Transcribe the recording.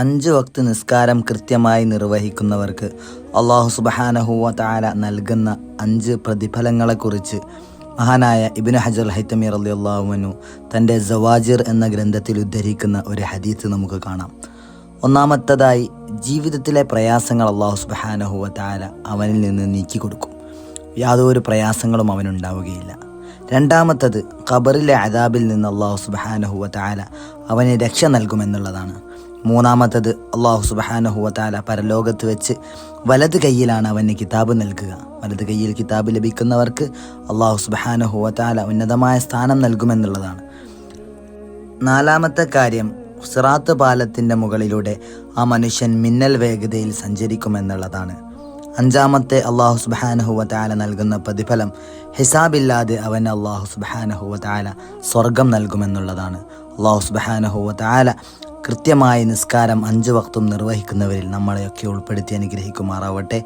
അഞ്ച് വക്ത് നിസ്കാരം കൃത്യമായി നിർവഹിക്കുന്നവർക്ക് അള്ളാഹു സുബഹാനഹുവ താല നൽകുന്ന അഞ്ച് പ്രതിഫലങ്ങളെക്കുറിച്ച് മഹാനായ ഇബിന് ഹജർ ഹൈത്തമി അലി അള്ളാഹുവനു തന്റെ ജവാജിർ എന്ന ഗ്രന്ഥത്തിൽ ഉദ്ധരിക്കുന്ന ഒരു ഹദീത്ത് നമുക്ക് കാണാം. ഒന്നാമത്തതായി ജീവിതത്തിലെ പ്രയാസങ്ങൾ അള്ളാഹു സുബഹാനഹുവ താല അവനിൽ നിന്ന് നീക്കി കൊടുക്കും. യാതൊരു പ്രയാസങ്ങളും അവനുണ്ടാവുകയില്ല രണ്ടാമത്തത് ഖബറിലെ അദാബിൽ നിന്ന് അള്ളാഹു സുബഹാനഹുവ താല അവന് രക്ഷ നൽകുമെന്നുള്ളതാണ്. മൂന്നാമത്തത് അള്ളാഹു സുബഹാനഹുവ താല പരലോകത്ത് വെച്ച് വലത് കൈയിലാണ് അവന് കിതാബ് നൽകുക. വലത് കൈയിൽ കിതാബ് ലഭിക്കുന്നവർക്ക് അള്ളാഹു സുബഹാനഹുവ താല ഉന്നതമായ സ്ഥാനം നൽകുമെന്നുള്ളതാണ്. നാലാമത്തെ കാര്യം സിറാത്ത് പാലത്തിന്റെ മുകളിലൂടെ ആ മനുഷ്യൻ മിന്നൽ വേഗതയിൽ സഞ്ചരിക്കുമെന്നുള്ളതാണ്. അഞ്ചാമത്തെ അള്ളാഹു സുബാനഹുവ താല നൽകുന്ന പ്രതിഫലം ഹിസാബില്ലാതെ അവൻ അള്ളാഹു സുബാനഹുവ താല സ്വർഗം നൽകുമെന്നുള്ളതാണ്. അള്ളാഹു സുബാനഹുവ താല കൃത്യമായി നിസ്കാരം അഞ്ച് വക്തും നിർവഹിക്കുന്നവരിൽ നമ്മളെയൊക്കെ ഉൾപ്പെടുത്തി അനുഗ്രഹിക്കുമാറാവട്ടെ.